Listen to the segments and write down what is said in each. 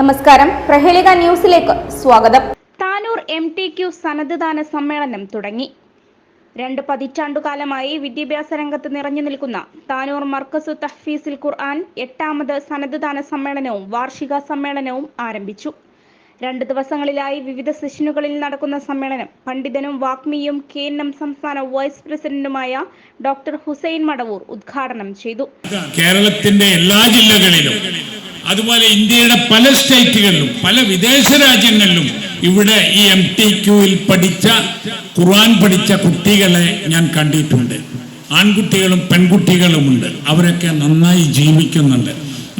നമസ്കാരം. പ്രഹേളിക ന്യൂസിലേക്ക് സ്വാഗതം. താനൂർ എം ടി ക്യു സന്നദ്ധദാന സമ്മേളനം തുടങ്ങി. രണ്ട് പതിറ്റാണ്ടുകാലമായി വിദ്യാഭ്യാസ രംഗത്ത് നിറഞ്ഞു നിൽക്കുന്ന താനൂർ മർക്കസു തഹ്ഫീസിൽ ഖുർആൻ എട്ടാമത് സന്നദ്ധദാന സമ്മേളനവും വാർഷിക സമ്മേളനവും ആരംഭിച്ചു. രണ്ട് ദിവസങ്ങളിലായി വിവിധ സെഷനുകളിൽ നടക്കുന്ന സമ്മേളനം പണ്ഡിതനും വാഗ്മിയും കെ എൻ എം സംസ്ഥാന വൈസ് പ്രസിഡന്റുമായ ഡോക്ടർ ഹുസൈൻ മടവൂർ ഉദ്ഘാടനം ചെയ്തു. കേരളത്തിന്റെ എല്ലാ ജില്ലകളിലും അതുപോലെ ഇന്ത്യയുടെ പല സ്റ്റേറ്റുകളിലും പല വിദേശ രാജ്യങ്ങളിലും ഇവിടെ ഈ എം ടി ക്യൂവിൽ പഠിച്ച ഖുർആൻ പഠിച്ച കുട്ടികളെ ഞാൻ കണ്ടിട്ടുണ്ട്. ആൺകുട്ടികളും പെൺകുട്ടികളുമുണ്ട്. അവരൊക്കെ നന്നായി ജീവിക്കുന്നുണ്ട്.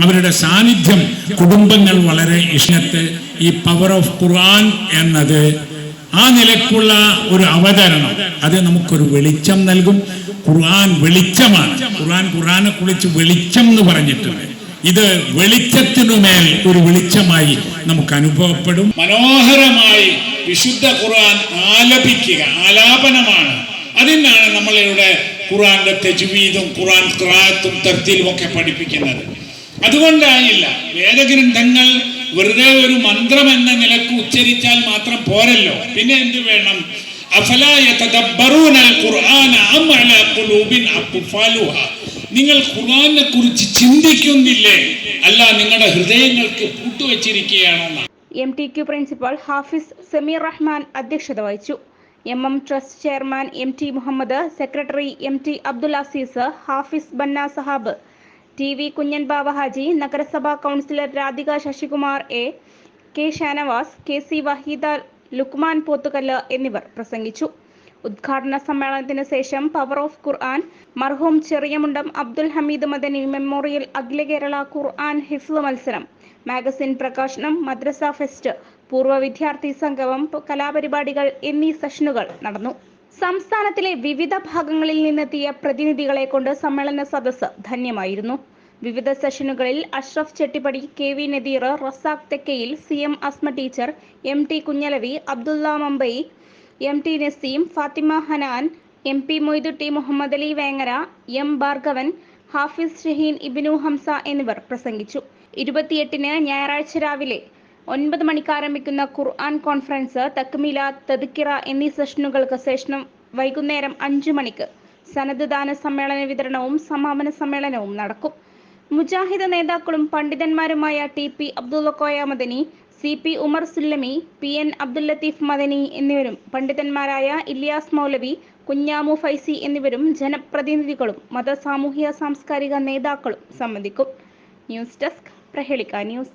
അവരുടെ സാന്നിധ്യം കുടുംബങ്ങൾ വളരെ ഇഷ്ടത്ത് ഈ പവർ ഓഫ് ഖുർആൻ എന്നത് ആ നിലക്കുള്ള ഒരു അവതരണം. അത് നമുക്കൊരു വെളിച്ചം നൽകും. ഖുർആൻ വെളിച്ചമാണ്. ഖുർആൻ ഖുർആനെ കുറിച്ച് വെളിച്ചം എന്ന് പറഞ്ഞിട്ടുണ്ട്. ഇത് വെളിച്ചത്തിനുമേൽ ഒരു വെളിച്ചമായി നമുക്ക് അനുഭവപ്പെടും. മനോഹരമായി വിശുദ്ധ ഖുർആൻ ആലപിക്കുക ആലാപനമാണ്. അതിനാണ് നമ്മളിവിടെ ഖുർആന്റെ തെജുവീദും ഖുർആൻ ഖുറാത്തും തർത്തിലും ഒക്കെ പഠിപ്പിക്കുന്നത്. അതുകൊണ്ടായില്ല വേദഗ്രന്ഥങ്ങൾ വെറുതെ ഒരു മന്ത്രം എന്ന നിലയ്ക്ക് ഉച്ചരിച്ചാൽ മാത്രം പോരല്ലോ. പിന്നെ എന്ത് വേണം? അഫലായ ഖുർആന നിങ്ങൾ ഖുർആനെ കുറിച്ച് ചിന്തിക്കുന്നില്ലേ? അല്ല നിങ്ങളുടെ ഹൃദയങ്ങൾക്ക് പൂട്ടുവച്ചിരിക്കുകയാണോ M T Q principal Hafiz Sameer Rahman അധ്യക്ഷത വഹിച്ചു. M M trust chairman M T Muhammad secretary M T Abdul Aziz Hafiz Banna Sahab T V Kunjan Baba Haji നഗരസഭാ councillor Radhika Sasikumar A K Shanavas K C Waheeda Luqman Pothukallu എന്നിവർ പ്രസംഗിച്ചു. ഉദ്ഘാടന സമ്മേളനത്തിന് ശേഷം power of Quran മർഹൂം Cheriyamundam Abdul Hameed Madani memorial അഖില കേരള ഖുർആൻ ഹിഫ്ല് മത്സരം മാഗസിൻ പ്രകാശനം മദ്രസ ഫെസ്റ്റ് പൂർവ വിദ്യാർത്ഥി സംഗമം കലാപരിപാടികൾ എന്നീ സെഷനുകൾ നടന്നു. സംസ്ഥാനത്തിലെ വിവിധ ഭാഗങ്ങളിൽ നിന്നെത്തിയ പ്രതിനിധികളെ കൊണ്ട് സമ്മേളന സദസ്സ് ധന്യമായിരുന്നു. വിവിധ സെഷനുകളിൽ Ashraf Chettipadi K V Nadeer Razak Thekkayil C M Asma teacher M T Kunhalavi Abdullah Mambai M T Naseem Fathima Hanan M P Moythutty Muhammad Ali Vengara M Bhargavan Hafiz Shaheen Ibinu Hamza എന്നിവർ പ്രസംഗിച്ചു. ഇരുപത്തിയെട്ടിന് ഞായറാഴ്ച രാവിലെ ഒൻപത് മണിക്ക് ആരംഭിക്കുന്ന ഖുർആൻ conference തക്മീല തദ്ക്കിറ എന്നീ സെഷനുകൾക്ക് ശേഷം വൈകുന്നേരം അഞ്ചു മണിക്ക് സന്നദ്ധദാന സമ്മേളന വിതരണവും സമാപന സമ്മേളനവും നടക്കും. മുജാഹിദ് നേതാക്കളും പണ്ഡിതന്മാരുമായ T P Abdullah Koya Madani C P Umar Sullami P N Abdul Latheef Madani എന്നിവരും പണ്ഡിതന്മാരായ ഇല്യാസ് മൗലവി കുഞ്ഞാമു ഫൈസി എന്നിവരും ജനപ്രതിനിധികളും മത സാമൂഹിക സാംസ്കാരിക നേതാക്കളും സംബന്ധിക്കും. News desk Prahelika news.